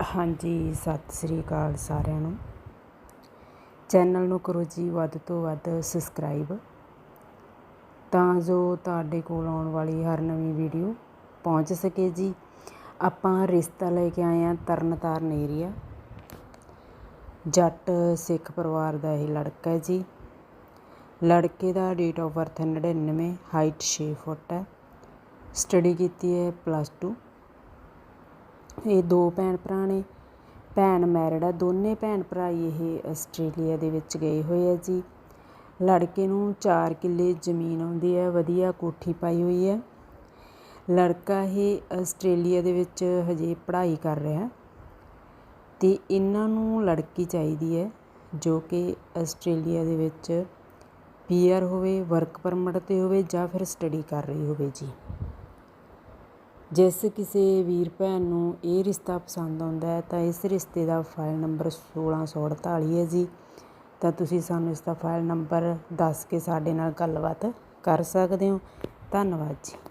ਹਾਂਜੀ, ਸਤਿ ਸ੍ਰੀ ਅਕਾਲ ਸਾਰਿਆਂ ਨੂੰ। ਚੈਨਲ ਨੂੰ ਕਰੋ ਜੀ ਵੱਧ ਤੋਂ ਵੱਧ ਸਬਸਕ੍ਰਾਈਬ। ਤਾਂ ਜੋ ਤੁਹਾਡੇ ਕੋਲ ਆਉਣ ਵਾਲੀ ਹਰ ਨਵੀਂ ਵੀਡੀਓ ਪਹੁੰਚ ਸਕੇ ਜੀ। ਆਪਾਂ ਰਿਸ਼ਤਾ ਲੈ ਕੇ ਆਏ ਆ ਤਰਨਤਾਰਨ ਏਰੀਆ ਜੱਟ ਸਿੱਖ ਪਰਿਵਾਰ ਦਾ ਇਹ ਲੜਕਾ ਹੈ ਜੀ। ਲੜਕੇ ਦਾ date of birth 99 height 6 foot ਹੈ। ਸਟੱਡੀ ਕੀਤੀ ਹੈ ਪਲੱਸ 2 ਇਹ ਦੋ ਭੈਣ ਭਰਾ ਨੇ। ਭੈਣ ਮੈਰਿਡ ਆ, ਦੋਨੇ ਭੈਣ ਭਰਾ ਹੀ ਇਹ ਆਸਟ੍ਰੇਲੀਆ ਦੇ ਵਿੱਚ ਗਏ ਹੋਏ ਆ ਜੀ। ਲੜਕੇ ਨੂੰ 4 ਕਿੱਲੇ ਜ਼ਮੀਨ ਆਉਂਦੀ ਹੈ ਵਧੀਆ ਕੋਠੀ ਪਾਈ ਹੋਈ ਹੈ ਲੜਕਾ ਇਹ ਆਸਟ੍ਰੇਲੀਆ ਦੇ ਵਿੱਚ ਹਜੇ ਪੜ੍ਹਾਈ ਕਰ ਰਿਹਾ। ਤੇ ਇਹਨਾਂ ਨੂੰ ਲੜਕੀ ਚਾਹੀਦੀ ਹੈ ਜੋ ਕਿ ਆਸਟ੍ਰੇਲੀਆ ਦੇ ਵਿੱਚ ਪੀਆਰ ਹੋਵੇ, ਵਰਕ ਪਰਮਿਟ ਤੇ ਹੋਵੇ ਜਾਂ ਫਿਰ ਸਟੱਡੀ ਕਰ ਰਹੀ ਹੋਵੇ ਜੀ। ਜਿਸ ਕਿਸੇ ਵੀਰ ਭੈਣ ਨੂੰ ਇਹ ਰਿਸ਼ਤਾ ਪਸੰਦ ਆਉਂਦਾ ਹੈ, ਤਾਂ ਇਸ ਰਿਸ਼ਤੇ ਦਾ ਫਾਈਲ ਨੰਬਰ 1648 ਹੈ ਜੀ। ਤਾਂ ਤੁਸੀਂ ਸਾਨੂੰ ਇਸ ਦਾ ਫਾਈਲ ਨੰਬਰ ਦੱਸ ਕੇ ਸਾਡੇ ਨਾਲ ਗੱਲਬਾਤ ਕਰ ਸਕਦੇ ਹੋ। ਧੰਨਵਾਦ ਜੀ।